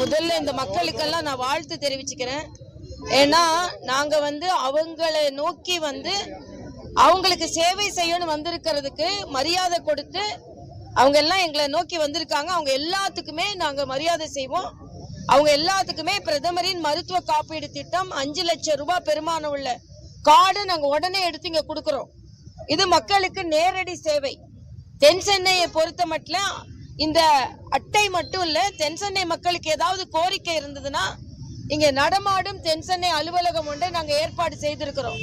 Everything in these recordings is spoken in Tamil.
முதல்ல இந்த மக்களுக்கெல்லாம் நான் வாழ்த்து தெரிவிச்சுக்கிறேன். ஏன்னா நாங்க வந்து அவங்கள நோக்கி வந்து அவங்களுக்கு சேவை செய்யணும் வந்திருக்கிறதுக்கு மரியாதை கொடுத்து அவங்க எல்லாம் எங்களை நோக்கி வந்திருக்காங்க. அவங்க எல்லாத்துக்குமே நாங்க மரியாதை செய்வோம். அவங்க எல்லாத்துக்குமே பிரதமரின் மருத்துவ காப்பீடு திட்டம் அஞ்சு லட்சம் ரூபாய் பெருமானம் உள்ள கார்டு நாங்க உடனே எடுத்து இங்க கொடுக்கறோம். இது மக்களுக்கு நேரடி சேவை. தென் சென்னையை பொறுத்த மட்டும் இந்த அட்டை மட்டும் இல்ல தென் சென்னை மக்களுக்கு ஏதாவது கோரிக்கை இருந்ததுன்னா இங்க நடமாடும் தென் சென்னை அலுவலகம் ஒன்றை நாங்க ஏற்பாடு செய்திருக்கிறோம்.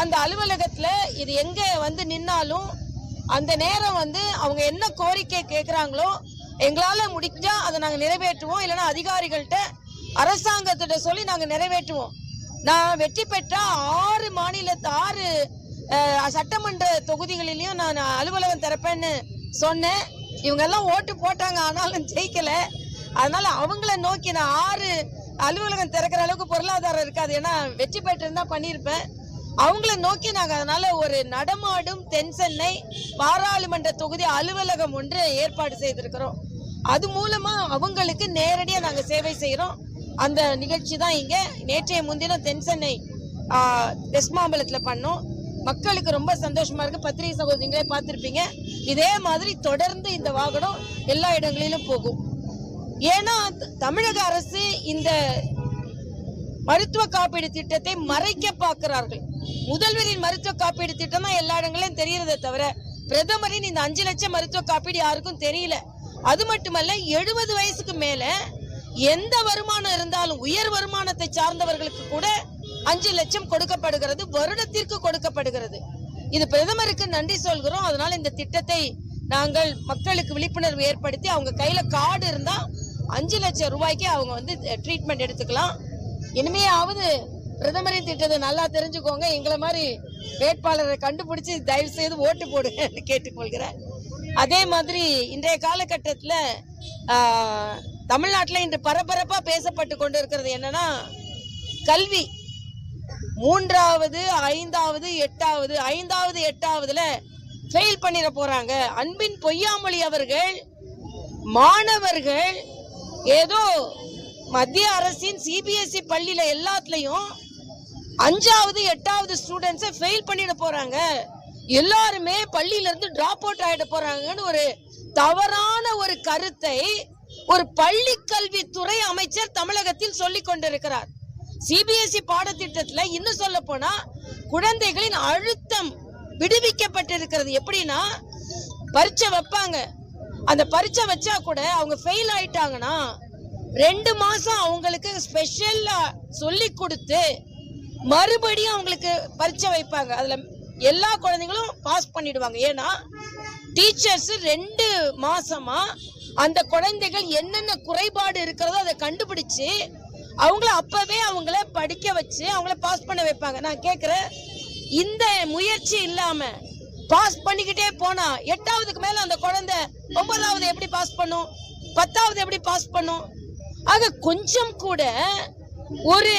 அந்த அலுவலகத்துல இது எங்க வந்து நின்னாலும் அந்த நேரம் வந்து அவங்க என்ன கோரிக்கை கேட்குறாங்களோ எங்களால முடிஞ்சா அதை நாங்க நிறைவேற்றுவோம். இல்லைன்னா அதிகாரிகள்கிட்ட அரசாங்கத்திட்ட சொல்லி நாங்க நிறைவேற்றுவோம். நான் வெற்றி பெற்ற ஆறு மாநிலத்து ஆறு சட்டமன்ற தொகுதிகளிலையும் நான் அலுவலகம் திறப்பேன்னு சொன்னேன். இவங்க எல்லாம் ஓட்டு போட்டாங்க ஆனாலும் ஜெயிக்கல. அதனால அவங்கள நோக்கி நான் ஆறு அலுவலகம் திறக்கிற அளவுக்கு பொருளாதாரம் இருக்காது. ஏன்னா வெற்றி பெற்றிருந்தா பண்ணியிருப்பேன் அவங்கள நோக்கி நாங்கள் அதனால ஒரு நடமாடும் தென் சென்னை பாராளுமன்ற தொகுதி அலுவலகம் ஒன்று ஏற்பாடு செய்திருக்கிறோம். அது மூலமா அவங்களுக்கு நேரடியாக நாங்கள் சேவை செய்கிறோம் அந்த நிகழ்ச்சி தான் இங்கே நேற்றைய முன்தினம் தென் சென்னை ஆஹ், பண்ணோம். மக்களுக்கு ரொம்ப சந்தோஷமா இருக்கு. பத்திரிகை சகோதரிங்களே பார்த்துருப்பீங்க. இதே மாதிரி தொடர்ந்து இந்த வாகனம் எல்லா இடங்களிலும் போகும். ஏன்னா தமிழக அரசு இந்த மருத்துவ காப்பீடு திட்டத்தை மறைக்க பார்க்கிறார்கள். முதல்வரின் மருத்துவ காப்பீடு திட்டம் தான் எல்லா இடங்களிலும் தெரியறதே தவிர பிரதமரின் இந்த அஞ்சு லட்சம் மருத்துவ காப்பீடு யாருக்கும் தெரியல. அது மட்டுமல்ல எழுபது வயசுக்கு மேல எந்த வருமானம் இருந்தாலும் உயர் வருமானத்தை சார்ந்தவர்களுக்கு கூட அஞ்சு லட்சம் கொடுக்கப்படுகிறது வருடத்திற்கு கொடுக்கப்படுகிறது. இது பிரதமருக்கு நன்றி சொல்கிறோம். அதனால இந்த திட்டத்தை நாங்கள் மக்களுக்கு விழிப்புணர்வு ஏற்படுத்தி அவங்க கையில கார்டு இருந்தா அஞ்சு லட்சம் ரூபாய்க்கு அவங்க வந்து ட்ரீட்மெண்ட் எடுத்துக்கலாம். இனிமையாவது பிரதமரின் திட்டத்தை நல்லா தெரிஞ்சுக்கோங்க. எங்களை மாதிரி வேட்பாளரை கண்டுபிடிச்சு தயவு செய்து ஓட்டு போடுங்கன்னு கேட்டுக்கொள்கிறேன். அதே மாதிரி இன்றைய காலகட்டத்தில் தமிழ்நாட்டில் இன்று பரபரப்பாக பேசப்பட்டு கொண்டு இருக்கிறது என்னன்னா கல்வி. மூன்றாவது ஐந்தாவது எட்டாவது ஐந்தாவது எட்டாவதுல ஃபெயில் பண்ணிட போறாங்க. அன்பின் பொய்யாமொழி அவர்கள் மாணவர்கள் ஏதோ மத்திய அரசின் சிபிஎஸ்இ பள்ளியில எல்லாத்துலயும் அஞ்சாவது எட்டாவது ஸ்டூடெண்ட்ஸை ஃபெயில் பண்ணிட போறாங்க. எல்லாருமே பள்ளியில இருந்து டிராப் அவுட் ஆயிட போறாங்கன்னு ஒரு தவறான ஒரு கருத்தை ஒரு பள்ளி கல்வித்துறை அமைச்சர் தமிழகத்தில் சொல்லிக் கொண்டிருக்கிறார். சிபிஎஸ்இ பாடத்திட்டத்துல இன்னும் சொல்ல போனா குழந்தைகளின் அழுத்தம் விடுவிக்கப்பட்டிருக்கிறது. எப்படின்னா பரீட்சை வைப்பாங்க. அந்த பரீட்சை வச்சா கூட அவங்க ஃபெயில் ஆயிட்டாங்கன்னா ரெண்டு மாசம் அவங்களுக்கு ஸ்பெஷலாக சொல்லி கொடுத்து மறுபடியும் அவங்களுக்கு பரீட்சை வைப்பாங்க. அதுல எல்லா குழந்தைங்களும் பாஸ் பண்ணிடுவாங்க. ஏன்னா டீச்சர்ஸ் ரெண்டு மாசமா அந்த குழந்தைகள் என்னென்ன குறைபாடு இருக்கிறதோ அதை கண்டுபிடிச்சு அவங்கள அப்பவே அவங்கள படிக்க வச்சு அவங்கள பாஸ் பண்ண வைப்பாங்க. நான் கேட்குறேன் இந்த முயற்சி இல்லாம பாஸ் பண்ணிக்கிட்டே போனா எட்டாவதுக்கு மேல அந்த குழந்தை ஒன்பதாவது எப்படி பாஸ் பண்ணும்? பத்தாவது எப்படி பாஸ் பண்ணும்? ஆக கொஞ்சம் கூட ஒரு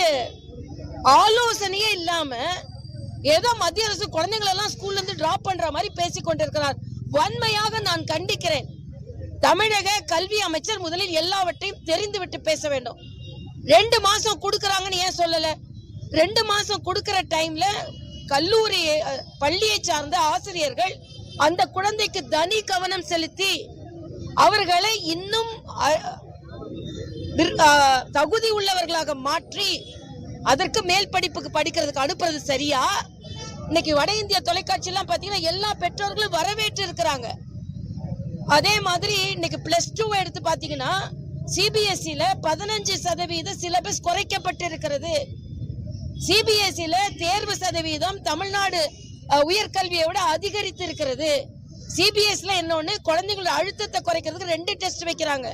ஆலோசனையே இல்லாம ஏதோ மத்திய அரசு குழந்தைங்களெல்லாம் ஸ்கூல்ல இருந்து டிராப் பண்ற மாதிரி பேசிக் கொண்டிருக்கிறார். வன்மையாக நான் கண்டிக்கிறேன். தமிழக கல்வி அமைச்சர் முதலில் எல்லாவற்றையும் தெரிந்துவிட்டு பேச வேண்டும். ரெண்டு மாசம் கொடுக்கறாங்கன்னு ஏன் சொல்லல? ரெண்டு மாசம் கொடுக்கிற டைம்ல கல்லூரி பள்ளியை சார்ந்த ஆசிரியர்கள் அந்த குழந்தைக்கு தனி கவனம் செலுத்தி அவர்களை இன்னும் தகுதி உள்ளவர்களாக மாற்றி அதற்கு மேல் படிப்புக்கு படிக்கிறதுக்கு அனுப்புறது சரியா? இன்னைக்கு வட இந்திய தொலைக்காட்சியெல்லாம் பார்த்தீங்கன்னா எல்லா பெற்றோர்களும் வரவேற்று இருக்கிறாங்க அதே மாதிரி இன்னைக்கு பிளஸ் டூ எடுத்து பார்த்தீங்கன்னா சிபிஎஸ்சியில் பதினஞ்சு சதவீத சிலபஸ் குறைக்கப்பட்டு இருக்கிறது தேர்வு சதவீதம் தமிழ்நாடு உயர்கல்வியை விட அதிகரித்து இருக்கிறது சிபிஎஸ்ல இன்னொன்னு குழந்தைங்களோட அழுத்தத்தை குறைக்கிறதுக்கு ரெண்டு டெஸ்ட் வைக்கிறாங்க.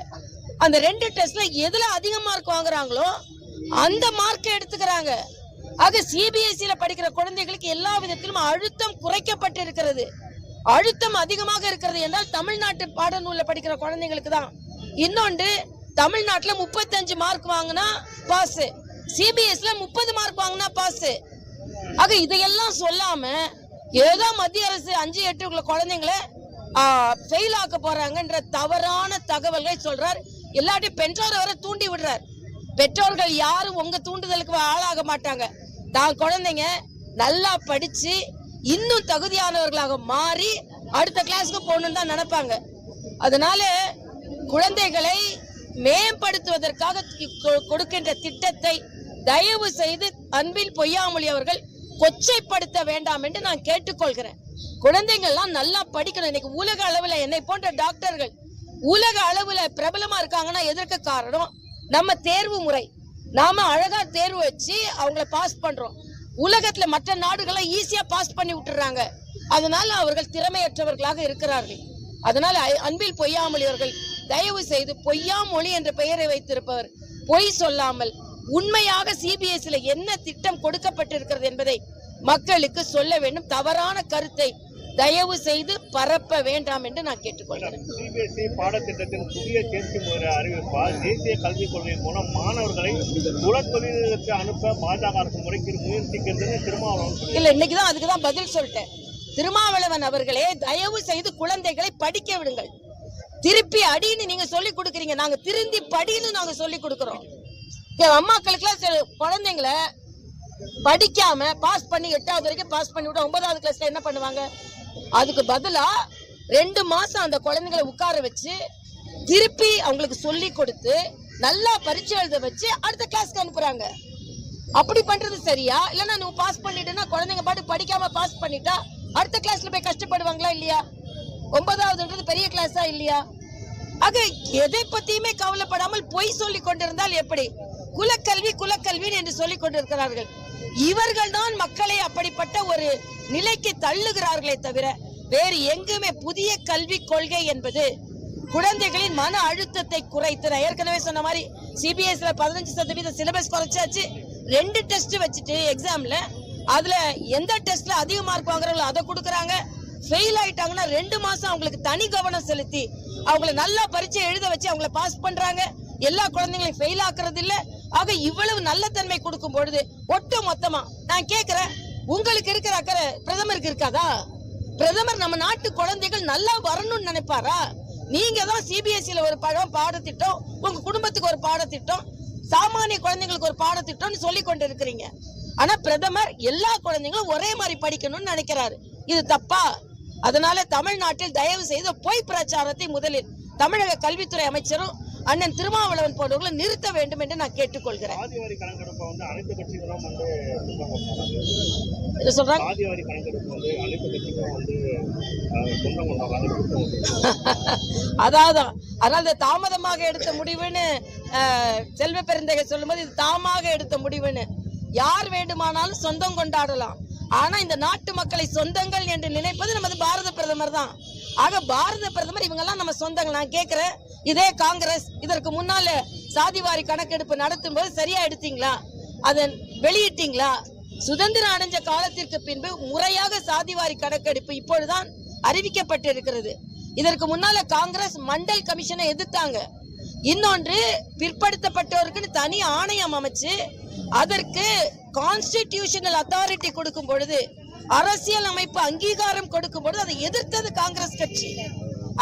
அந்த ரெண்டு டெஸ்ட்ல எதுல அதிக மார்க் வாங்குறாங்களோ அந்த மார்க்கை எடுத்துக்கிறாங்க. ஆக சிபிஎஸ்சியில் படிக்கிற குழந்தைகளுக்கு எல்லா விதத்திலும் அழுத்தம் குறைக்கப்பட்டு இருக்கிறது அழுத்தம் அதிகமாக இருக்கிறது என்றால் தமிழ்நாட்டு பாடநூலில் படிக்கிற குழந்தைங்களுக்கு தான். இன்னொன்று தமிழ்நாட்டில் முப்பத்தஞ்சு மார்க் வாங்கினா பாஸ் சிபிஎஸ்ல முப்பது மார்க் வாங்கினா பாஸ் ஆக இதையெல்லாம் சொல்லாம ஏதோ மத்திய அரசு அஞ்சு எட்டு குழந்தைங்களை ஃபெயில் ஆக்க போறாங்கன்ற தவறான தகவல்களை சொல்றார். எல்லாத்தையும் பெற்றோரை வர தூண்டி விடுறார். பெற்றோர்கள் யாரும் உங்க தூண்டுதலுக்கு ஆளாக மாட்டாங்க. தான் குழந்தைங்க நல்லா படிச்சு இன்னும் தகுதியானவர்களாக மாறி அடுத்த கிளாஸ்க்கு போகணும்னு தான் நினைப்பாங்க. அதனால குழந்தைகளை மேம்படுத்துவதற்காக கொ- கொடுக்கின்ற திட்டத்தை தயவு செய்து அன்பில் பொய்யாமொழி அவர்கள் கொச்சைப்படுத்த வேண்டாம் என்று நான் கேட்டுக்கொள்கிறேன். குழந்தைங்கள்லாம் நல்லா படிக்கணும். இன்னைக்கு உலக அளவுல என்னை போன்ற டாக்டர்கள் உலக அளவுல பிரபலமா இருக்காங்கன்னா எதற்கு காரணம்? நம்ம தேர்வு முறை. நாம அழகா தேர்வு வச்சு அவங்கள பாஸ் பண்றோம். உலகத்துல மற்ற நாடுகளை ஈஸியா பாஸ் பண்ணி விட்டுறாங்க. அதனால அவர்கள் திறமையற்றவர்களாக இருக்கிறார்கள். அதனால அன்பில் பொய்யாமொழி அவர்கள் தயவு செய்து பொய்யாமொழி என்ற பெயரை வைத்திருப்பவர். பொய் சொல்லாமல் உண்மையாக சிபிஎஸ்இல என்ன திட்டம் கொடுக்கப்பட்டிருக்கிறது என்பதை மக்களுக்கு சொல்ல வேண்டும். தவறான கருத்தை தயவு செய்து பரப்ப வேண்டாம் என்று நான் கேட்டுக்கொள்கிறேன். சிபிஎஸ்இ பாடத்திட்டத்தின் புதிய தேர்ச்சி முறை அறிவிப்பால் தேசிய கல்விக் கொள்கை மூலம் மாணவர்களை குலத்தொழிலுக்கு அனுப்ப பாஜக அரசு முறைக்கு முயற்சிக்கிறதுன்னு திருமாவளவன். இல்ல இன்னைக்கு தான் அதுக்கு தான் பதில் சொல்லிட்டேன். திருமாவளவன் அவர்களே தயவு செய்து குழந்தைகளை படிக்க விடுங்கள். திருப்பி அடின்னு நீங்க சொல்லி கொடுக்குறீங்க. நாங்க திருந்தி படின்னு நாங்க சொல்லி கொடுக்குறோம். அம்மாக்களுக்குலாம் சில குழந்தைங்கள படிக்காம பாஸ் பண்ணி எட்டாவது வரைக்கும் பாஸ் பண்ணி விட்டு ஒன்பதாவது கிளாஸ்ல என்ன பண்ணுவாங்க? அதுக்கு பதிலா ரெண்டு மாசம் அந்த குழந்தைங்களை உட்கார வச்சு திருப்பி அவங்களுக்கு சொல்லி கொடுத்து நல்லா பரிச்சை எழுத வச்சு அடுத்த கிளாஸ்க்கு அனுப்புறாங்க. அப்படி பண்றது சரியா? இல்லைன்னா நீ பாஸ் பண்ணிட்டேன்னா குழந்தைங்க பாட்டு படிக்காம பாஸ் பண்ணிட்டா அடுத்த கிளாஸ்ல போய் கஷ்டப்படுவாங்களா இல்லையா? ஒன்பதாவதுன்றது பெரிய கிளாஸா இல்லையா? ஆக எதை பத்தியுமே கவலைப்படாமல் பொய் சொல்லிக் கொண்டிருந்தால் எப்படி? குலக்கல்வி குலக்கல்வி என்று சொல்லிக் கொண்டிருக்கிறார்கள். இவர்கள் தான் மக்களை அப்படிப்பட்ட ஒரு நிலைக்கு தள்ளுகிறார்களே தவிர வேறு எங்குமே புதிய கல்விக் கொள்கை என்பது குழந்தைகளின் மன அழுத்தத்தை குறைத்து நான் ஏற்கனவே சொன்ன மாதிரி சிபிஎஸ்ல பதினஞ்சு சதவீத சிலபஸ் குறைச்சாச்சு. ரெண்டு டெஸ்ட் வச்சுட்டு எக்ஸாம்ல அதுல எந்த டெஸ்ட்ல அதிக மார்க் வாங்குறாங்களோ அதை கொடுக்குறாங்க? ஃபெயில் ஆயிட்டாங்கன்னா ரெண்டு மாசம் அவங்களுக்கு தனி கவனம் செலுத்தி அவங்கள நல்லா பரீட்சை எழுத வச்சு அவங்கள பாஸ் பண்றாங்க. எல்லா குழந்தைங்களையும் ஃபெயில் ஆக்குறது இல்ல. ஆக இவ்வளவு நல்ல தன்மை கொடுக்கும் பொழுது ஒட்டு மொத்தமா நான் கேக்குறேன் உங்களுக்கு இருக்கிற அக்கறை பிரதமருக்கு இருக்காதா? பிரதமர் நம்ம நாட்டு குழந்தைகள் நல்லா வரணும்னு நினைப்பாரா? நீங்க தான் சிபிஎஸ்சியில ஒரு படம் பாடத்திட்டம் உங்க குடும்பத்துக்கு ஒரு பாடத்திட்டம் சாமானிய குழந்தைங்களுக்கு ஒரு பாடத்திட்டம்னு சொல்லி கொண்டு இருக்கிறீங்க ஆனா பிரதமர் எல்லா குழந்தைங்களும் ஒரே மாதிரி படிக்கணும்னு நினைக்கிறாரு. இது தப்பா? அதனால தமிழ்நாட்டில் தயவு செய்து பொய் பிரச்சாரத்தை முதலில் தமிழக கல்வித்துறை அமைச்சரும் அண்ணன் திருமாவளவன் போன்றவர்களை நிறுத்த வேண்டும் என்று நான் கேட்டுக்கொள்கிறேன். அதாவது அதனால இந்த தாமதமாக எடுத்த முடிவுன்னு செல்வ பெருந்தகை சொல்லும்போது இது தாமாக எடுத்த முடிவுன்னு. யார் வேண்டுமானாலும் சொந்தம் கொண்டாடலாம். ஆனா இந்த நாட்டு மக்களை சொந்தங்கள் என்று நினைப்பது நமது பாரத பிரதமர் தான். ஆக பாரத பிரதமர் இவங்கெல்லாம் நம்ம சொந்தங்கள். நான் கேட்கிறேன் இதே காங்கிரஸ் இதற்கு முன்னால சாதிவாரி கணக்கெடுப்பு நடத்தும் போது சரியா எடுத்தீங்களா? அதன் வெளியிட்டீங்களா? சுதந்திரம் அடைஞ்ச காலத்திற்கு பின்பு முறையாக சாதிவாரி கணக்கெடுப்பு இப்பொழுதுதான் அறிவிக்கப்பட்டிருக்கிறது. இதற்கு முன்னால காங்கிரஸ் மண்டல் கமிஷனை எதிர்த்தாங்க. இன்னொன்று பிற்படுத்தப்பட்டோருக்குன்னு தனி ஆணையம் அமைச்சு அதற்கு கான்ஸ்டிடியூஷனல் அத்தாரிட்டி கொடுக்கும் பொழுது அரசியல் அமைப்பு அங்கீகாரம் கொடுக்கும் பொழுது அதை எதிர்த்தது காங்கிரஸ் கட்சி.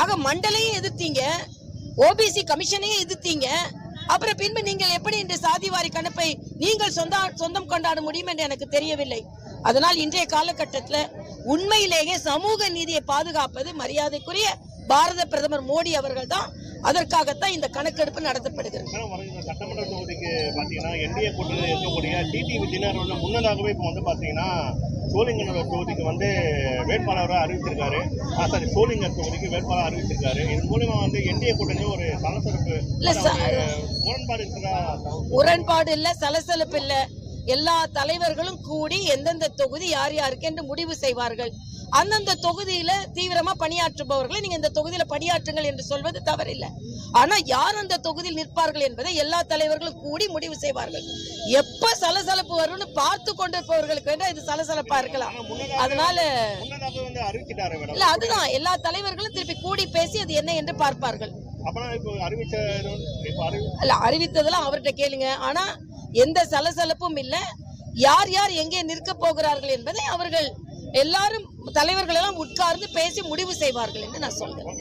ஆக மண்டலையும் எதிர்த்தீங்க ஓபிசி கமிஷனையும் எதிர்த்தீங்க. அப்புறம் பின்பு நீங்கள் எப்படி இந்த சாதிவாரி கணப்பை நீங்கள் சொந்த சொந்தம் கொண்டாட முடியும் என்று எனக்கு தெரியவில்லை. அதனால் இன்றைய காலகட்டத்தில் உண்மையிலேயே சமூக நீதியை பாதுகாப்பது மரியாதைக்குரிய பாரத பிரதமர் மோடி அவர்கள் தான் அதற்காகத்தான் இந்த கணக்கெடுப்பு நடத்தப்படுகிறது. சட்டமன்ற தொகுதிக்கு பார்த்தீங்கன்னா என்டிஏ கூட்டணியில் இருக்கக்கூடிய டிடிவி வந்து முன்னதாகவே இப்போ வந்து பார்த்தீங்கன்னா சோழிங்கநல்லூர் தொகுதிக்கு வந்து வேட்பாளராக அறிவிச்சிருக்காரு சாரி சோழிங்கர் தொகுதிக்கு வேட்பாளர் அறிவிச்சிருக்காரு இதன் மூலியமா வந்து என்டிஏ கூட்டணி ஒரு சலசலப்பு முரண்பாடு இருக்கிறதா? முரண்பாடு இல்ல சலசலப்பு இல்ல. எல்லா தலைவர்களும் கூடி எந்தெந்த தொகுதி யார் யாருக்கு என்று முடிவு செய்வார்கள். அந்தந்த தொகுதியில தீவிரமா பணியாற்றுபவர்களை நீங்க இந்த தொகுதியில பணியாற்றுங்கள் என்று சொல்வது தவறில்லை. ஆனா யார் அந்த தொகுதியில் நிற்பார்கள் என்பதை எல்லா தலைவர்களும் கூடி முடிவு செய்வார்கள். எப்ப சலசலப்பு வரும்னு பார்த்து கொண்டிருப்பவர்களுக்கு வேண்டாம் இது சலசலப்பா இருக்கலாம். அதனால இல்ல அதுதான். எல்லா தலைவர்களும் திருப்பி கூடி பேசி அது என்ன என்று பார்ப்பார்கள். அறிவித்ததெல்லாம் அவர்கிட்ட கேளுங்க. ஆனா எந்த சலசலப்பும் இல்லை. யார் யார் எங்கே நிற்க போகிறார்கள் என்பதை அவர்கள் எல்லாரும் தலைவர்கள் எல்லாம் உட்கார்ந்து பேசி முடிவு செய்வார்கள் என்று நான் சொல்கிறேன்